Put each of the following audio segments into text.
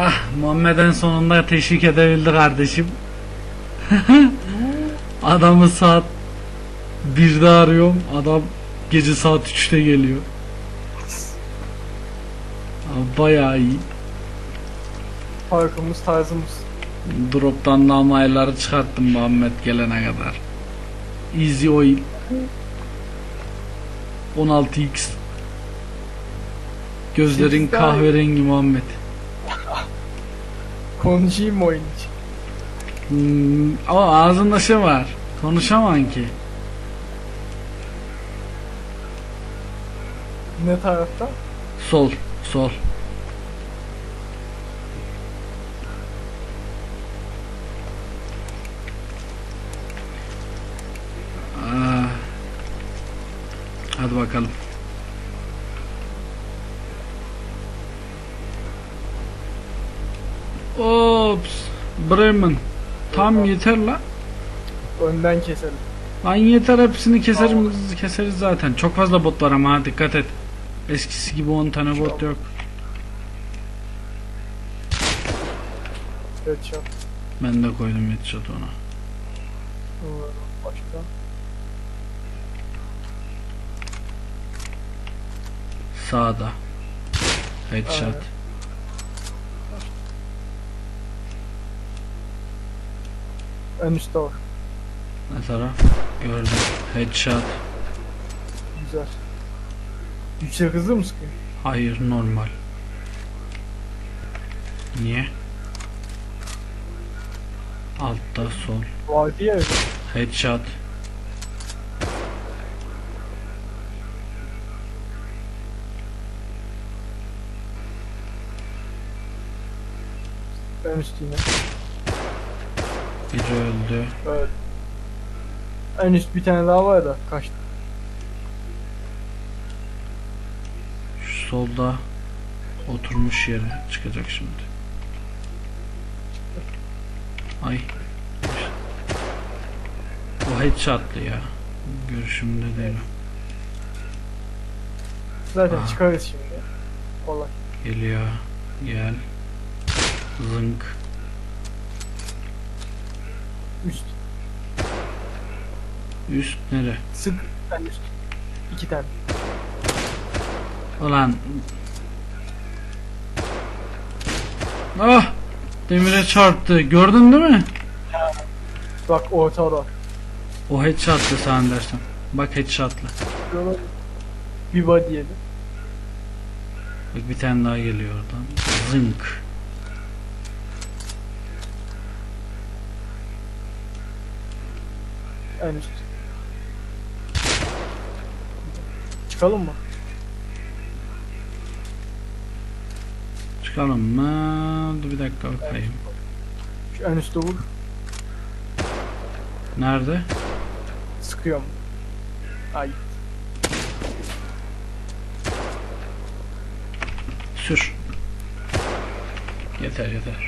Ah Muhammed'in sonunda teşvik edebildi kardeşim. Adamı saat 1'de arıyorum. Adam gece saat 3'te geliyor. Abi Bayağı iyi. Farkımız tarzımız. Drop'tan namayları çıkarttım Muhammed gelene kadar. Easy oyun. 16x. Gözlerin kahverengi Muhammed. Konuşayım mı oyun için? Hmm, ama ağzında şey var. Konuşamam ki. Ne tarafta? Sol, sol. Aa. Hadi bakalım. Ops. Bremen. Tam yeter la. Önden keselim. Lan yeter hepsini keserim, keseriz zaten. Çok fazla bot var ama ha, dikkat et. Eskisi gibi 10 tane bot yok. Headshot. Ben de koydum headshot ona. Başka. Sağda. Headshot. Aynen. Üstte var. Ne taraf? Gördüm. Headshot. Güzel. Yüksek hızlı mı sıkıyor? Hayır normal. Niye? Altta sol. Vardı ya öyle. Headshot. En üst yine. Biri öldü. Evet. En üst bir tane daha var da kaçtı. Şu solda oturmuş yere çıkacak şimdi. Ay. O headshot'lı ya. Görüşümde değil o. Zaten Aa. çıkarız şimdi. Kolay. Geliyor. Gel. Zınk. Üst. Üst nere? Sık. En üst. İki tane. Ulan. Ah! Demire çarptı. Gördün değil mi? Bak orta var. O headshot'lı sen dersen. Bak headshot'lı. Bir body yedi. Bak bir tane daha geliyor oradan. Zınk. En üst. Çıkalım mı? Çıkalım mı? Dur bir dakika bakayım. Şu en üstte vur. Nerede? Sıkıyorum. Ay. Sür. Yeter yeter.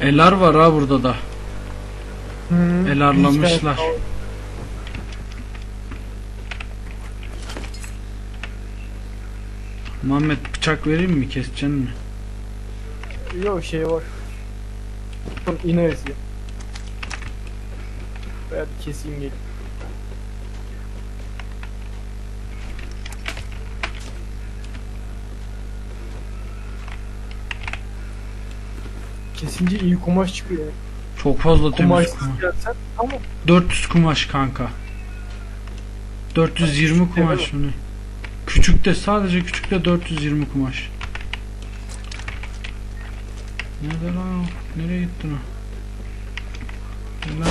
Elar var ha burada da. Hı. El arlamışlar. Hiç ben- Muhammed bıçak vereyim mi? Keseceksin mi? Yok şey var. İneriz ya. Bir keseyim gelin. Kesince iyi kumaş çıkıyor. Çok fazla temiz Kumaşsız kumaş. gelsen tamam. 400 kumaş kanka. 420 Küçük de kumaş mı ne? Küçük de sadece küçük de 420 kumaş. Nerede lan o? Nereye gittin o? Lan.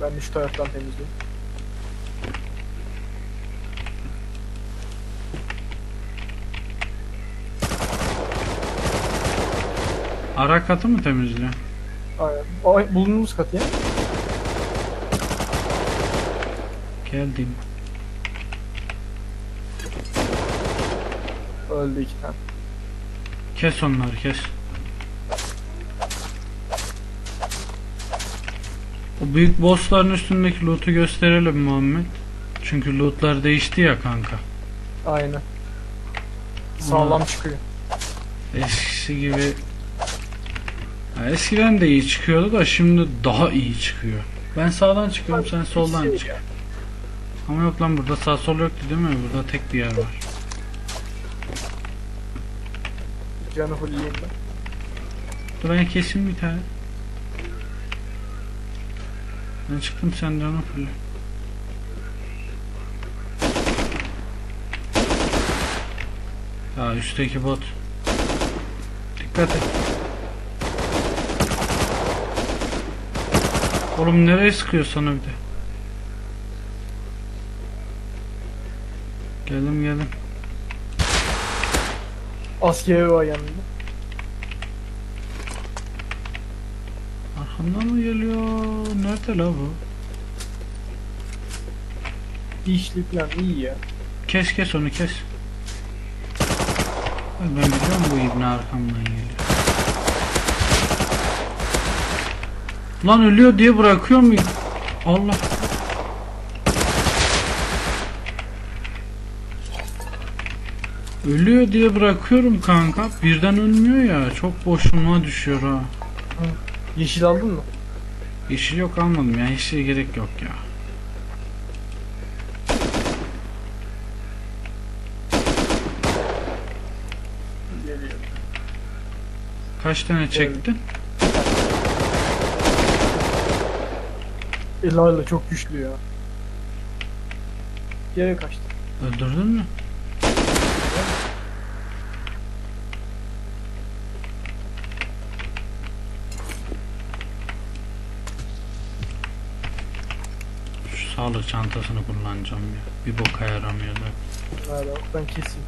Ben şu taraftan temizliyorum. Ara katı mı temizliyor? Aynen. Ay, bulunduğumuz kat ya. Geldim. Öldü iki tane. Kes onları kes. O büyük bossların üstündeki loot'u gösterelim Muhammed. Çünkü lootlar değişti ya kanka. Aynen. Sağlam çıkıyor. Eskisi gibi Eskiden de iyi çıkıyordu da şimdi daha iyi çıkıyor. Ben sağdan çıkıyorum sen soldan çık. Ama yok lan burada sağ sol yoktu değil mi? Burada tek bir yer var. Canı fulleyim ben. Dur ben keseyim bir tane. Ben çıktım sen de onu fırla. Ya üstteki bot. Dikkat et. Oğlum nereye sıkıyor sana bir de? Geldim geldim. Askeri var yanında. Arkamdan mı geliyor? Nerede la bu? İşli plan iyi ya. Kes kes onu kes. Ben biliyorum bu ibne arkamdan geliyor. Lan ölüyor diye bırakıyor muyum? Allah. Ölüyor diye bırakıyorum kanka. Birden ölmüyor ya. Çok boşluğuma düşüyor ha. Yeşil aldın mı? Yeşil yok almadım ya. Yeşil gerek yok ya. Kaç tane çektin? Elayla çok güçlü ya. Geri kaçtı. Öldürdün mü? Şu sağlık çantasını kullanacağım ya. Bir boka yaramıyor da. Bak, Ben keseyim.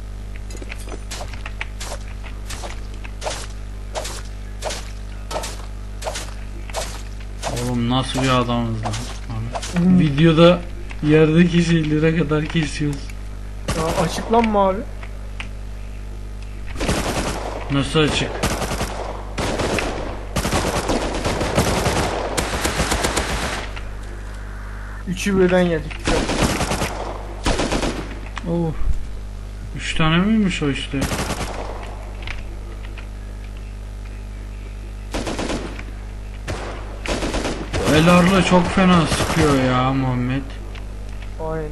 Nasıl bir adamız lan. Videoda yerdeki şeylere kadar kesiyoruz. Aa, açık lan mavi. Nasıl açık? Üçü birden yedik. Oh. Üç tane miymiş o işte? Elarla çok fena sıkıyor ya Muhammed. Aynen.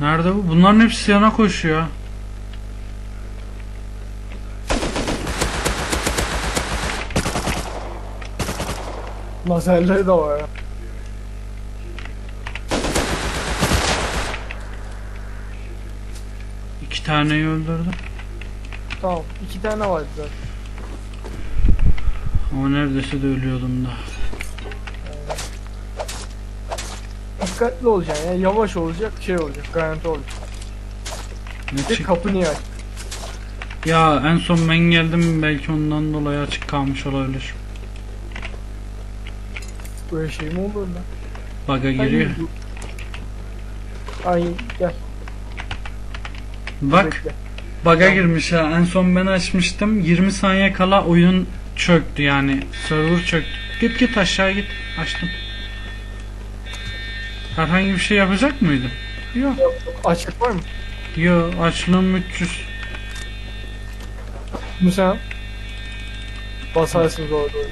Nerede bu? Bunların hepsi yana koşuyor. Lazerleri de var ya. İki taneyi öldürdüm. Tamam. iki tane vardı zaten. Ama neredeyse de ölüyordum da. Dikkatli olacaksın ya. Yavaş olacak, şey olacak. Garanti olacak. Ne Bir çık- kapı niye aç? Ya en son ben geldim belki ondan dolayı açık kalmış olabilir. Böyle şey mi olur lan? Baga giriyor. Ay gel. Bak Bekle. baga girmiş ha. En son ben açmıştım. 20 saniye kala oyun çöktü yani. Server çöktü. Git git aşağı git. Açtım. Herhangi bir şey yapacak mıydım? Yok. Açık var mı? Yo açlığım 300. Musa. Basarsınız orada oyunu.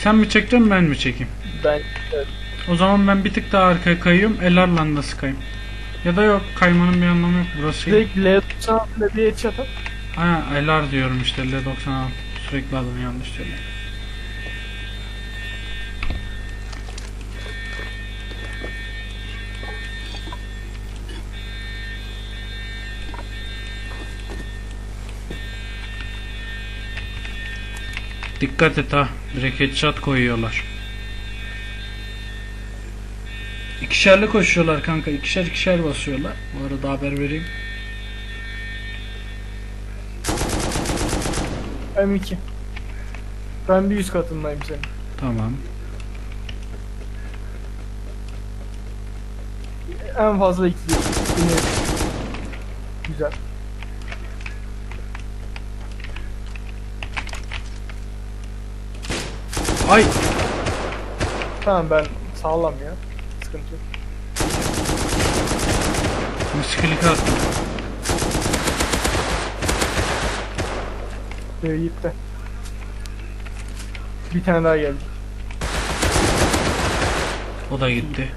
Sen mi çekeceksin ben mi çekeyim? Ben evet. O zaman ben bir tık daha arkaya kayıyorum. Elarla da sıkayım. Ya da yok kaymanın bir anlamı yok. Burası direkt L90 ile bir at. Ha Elar diyorum işte L96. Sürekli adını yanlış söylüyorum. Dikkat et ha. Direkt headshot koyuyorlar. İkişerli koşuyorlar kanka. İkişer ikişer basıyorlar. Bu arada haber vereyim. M2. Ben bir üst katındayım senin. Tamam. En fazla iki. Yine. Güzel. Ay Tamam ben sağlam ya. Sıkıntı yok. miskilik attım. Ee, gitti. Bir tane daha geldi. O da gitti.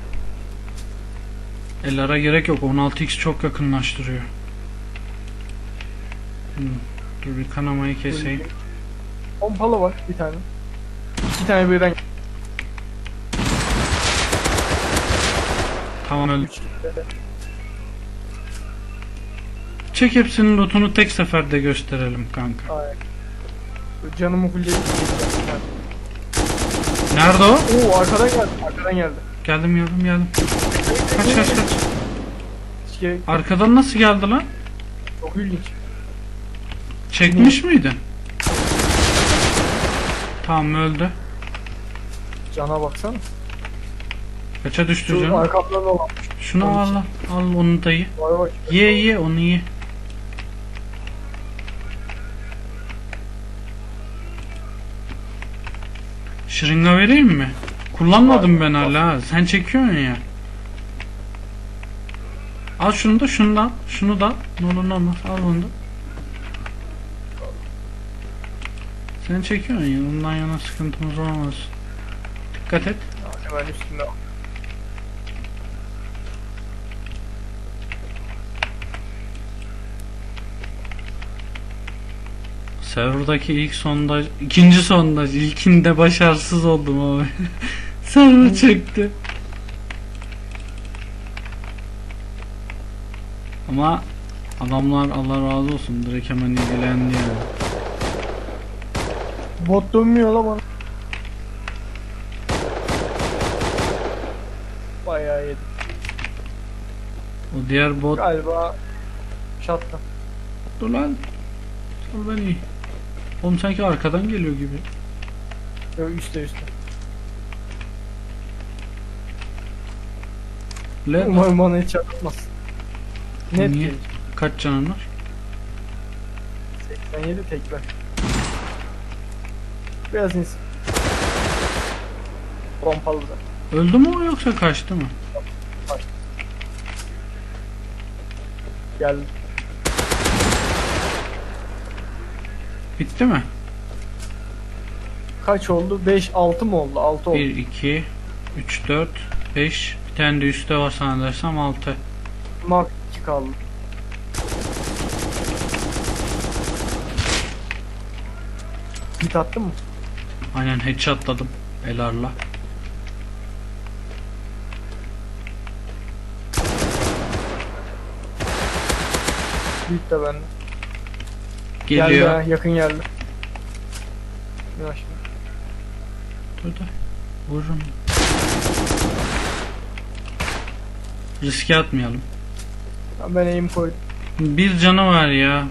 Ellere gerek yok. 16x çok yakınlaştırıyor. Hmm, Dur bir kanamayı keseyim. Pompalı var bir tane. İki tane birden Tamam öldü. Çek hepsinin lootunu tek seferde gösterelim kanka. Aynen. Canımı fullledim. Nerede o? Oo arkadan geldi. Arkadan geldi. Geldim geldim geldim. Kaç kaç kaç. Hiç gerek Arkadan nasıl geldi lan? çok ilginç. Çekmiş miydin? Tamam öldü. Cana baksana. Kaça düştü Şu canım? arkamdan da olan. Şunu al al. Al onu da ye. Vay vay. Ye ye onu ye. Şırınga vereyim mi? Kullanmadım ben hala. Sen çekiyorsun ya. Al şunu da şunu da. Şunu da. Ne olur ne olmaz. Al bunu da. Sen çekiyorsun ya. Ondan yana sıkıntımız olmaz. Dikkat et. Hemen üstünde. Serverdaki ilk sondaj, ikinci sondaj, ilkinde başarısız oldum abi. Server çekti. Ama adamlar Allah razı olsun direkt hemen ilgilendi yani. Bot dönmüyor la bana. Bayağı yedi. O diğer bot Galiba şatta. dur lan. Sal beni. Oğlum sanki arkadan geliyor gibi. Yok üstte üstte. Le Umarım bana hiç atmaz. Net Niye? gelecek. kaç canın var? 87 tekrar. Biraz insin. Pompalı da. Öldü mü o yoksa kaçtı mı? Geldi. Bitti mi? Kaç oldu? 5 6 mı oldu? 6 oldu. 1, 2, 3, 4, 5. Bir tane de üstte var sanırsam 6. Mark 2 kaldı. Hit attın mı? Aynen headshotladım Elar'la. Hit de bende. Geliyor. Geldi ha, yakın geldi. Yavaş. Dur da vururum. Riske atmayalım. Ha, Ben aim koydum. Bir canı var ya.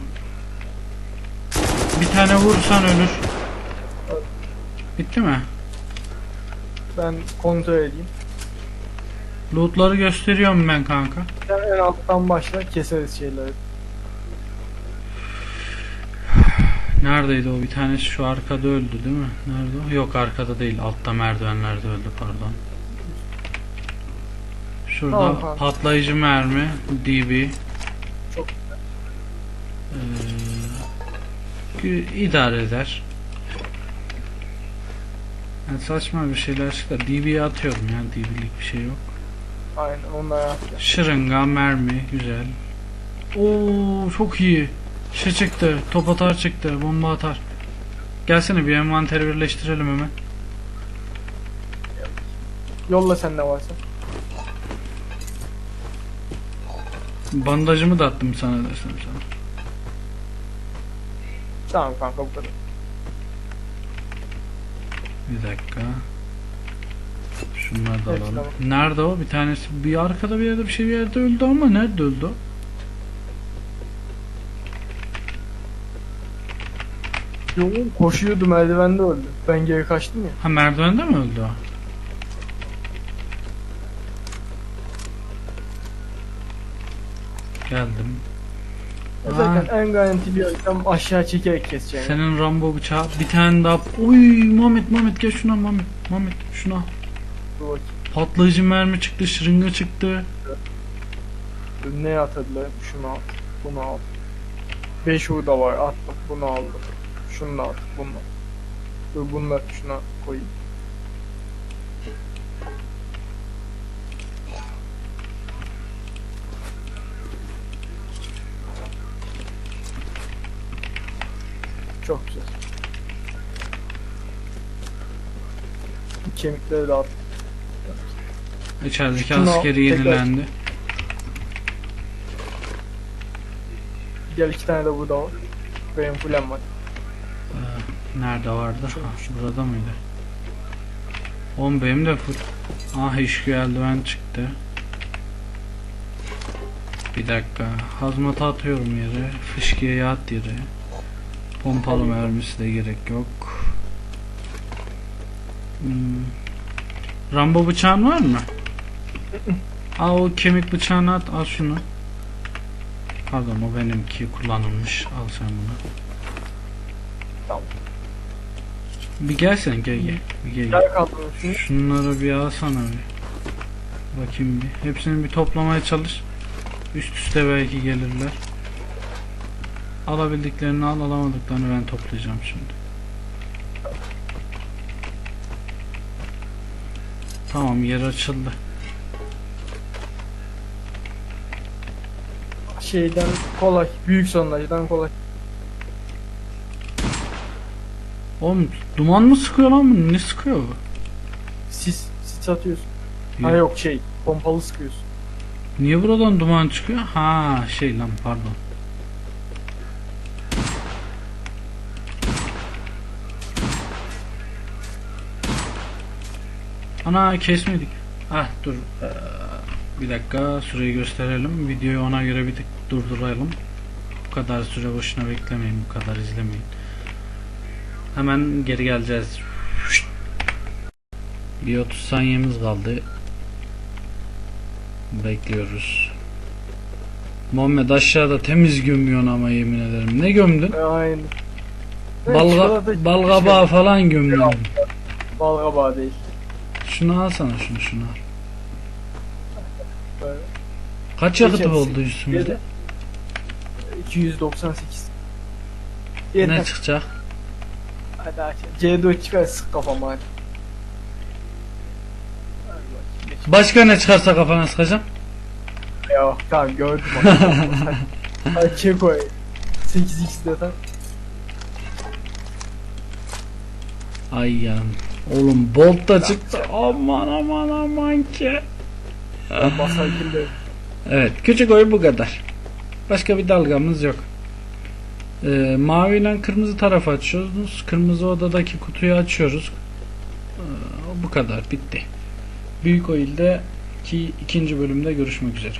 Bir tane vursan ölür. Bitti mi? Ben kontrol edeyim. Lootları gösteriyorum ben kanka. Sen en alttan başla keseriz şeyleri. Neredeydi o? Bir tanesi şu arkada öldü değil mi? Nerede o? Yok arkada değil. Altta merdivenlerde öldü pardon. Şurada tamam. patlayıcı mermi DB. Çok Ee, idare eder. Yani saçma bir şeyler çıktı. DB'ye atıyorum ya. DB'lik bir şey yok. Aynen onunla ya. Şırınga, mermi, güzel. Oo çok iyi. Şey çıktı, top atar çıktı, bomba atar. Gelsene bir envanteri birleştirelim hemen. Yolla sen ne varsa. Bandajımı da attım sana desem sana. Tamam kanka bu kadar. Bir dakika. Şunları da alalım. Nerede o? Bir tanesi bir arkada bir yerde bir şey bir yerde öldü ama nerede öldü o? Yok koşuyordu merdivende öldü. Ben geri kaçtım ya. Ha merdivende mi öldü o? Geldim. Ya Zaten en garantili yöntem aşağı çekerek keseceksin. Senin Rambo bıçağı bir tane daha. Uy Mehmet Mehmet gel şuna Mehmet. Mehmet şuna. Dur bakayım. Patlayıcı mermi çıktı, şırınga çıktı. Ne atadılar? Şunu at. Bunu al. 5 hurda var. Attım. Bunu aldım. Şunu da at. Bunu. Bunu da şuna koyayım. Çok güzel. Kemikleri de at. İçerideki Şunu al, askeri tekrar. yenilendi. Gel iki tane de burada var. Benim fulem var. Nerede vardı? Ha, burada mıydı? Oğlum benim de full. Ah işgü eldiven çıktı. Bir dakika. Hazmata atıyorum yere. Fışkiye at yere. Pompalı mermisi de gerek yok. Hmm. Rambo bıçağın var mı? Al o kemik bıçağını at. Al şunu. Pardon o benimki kullanılmış. Al sen bunu. Bir gelsene gel gel. Bir gel, gel. Şunu. Şunları bir alsana bir. Bakayım bir. Hepsini bir toplamaya çalış. Üst üste belki gelirler. Alabildiklerini al, alamadıklarını ben toplayacağım şimdi. Tamam yer açıldı. Şeyden kolay. Büyük sondajdan kolay. Oğlum duman mı sıkıyor lan bu? Ne sıkıyor bu? Sis, sis atıyorsun. Ha Yok. yok şey, pompalı sıkıyorsun. Niye buradan duman çıkıyor? Ha şey lan pardon. Ana kesmedik. Ah dur. Ee, bir dakika süreyi gösterelim. Videoyu ona göre bir tık durduralım. Bu kadar süre boşuna beklemeyin. Bu kadar izlemeyin. Hemen geri geleceğiz. Bir 30 saniyemiz kaldı. Bekliyoruz. Muhammed aşağıda temiz gömüyorsun ama yemin ederim. Ne gömdün? E, aynen. Balga, Çikolata- balgabağı falan gömdün. Balgabağı değil. Şunu alsana şunu şunu al. Böyle. Kaç yakıtı Geçersin. oldu üstümüzde? 298. Ne Yeter. çıkacak? Hadi aç. C4 çıkar sık kafama hadi. Başka ne çıkarsa kafana sıkacağım. Ya tamam gördüm onu. Hadi. Çek o. 8x de tak. Ay ya. Oğlum bolt da çıktı. Aman aman aman ki. Basar kirli. Evet küçük oyun bu kadar. Başka bir dalgamız yok. Ee, mavi ile kırmızı tarafı açıyoruz. Kırmızı odadaki kutuyu açıyoruz. Ee, bu kadar bitti. Büyük oyunda ki ikinci bölümde görüşmek üzere.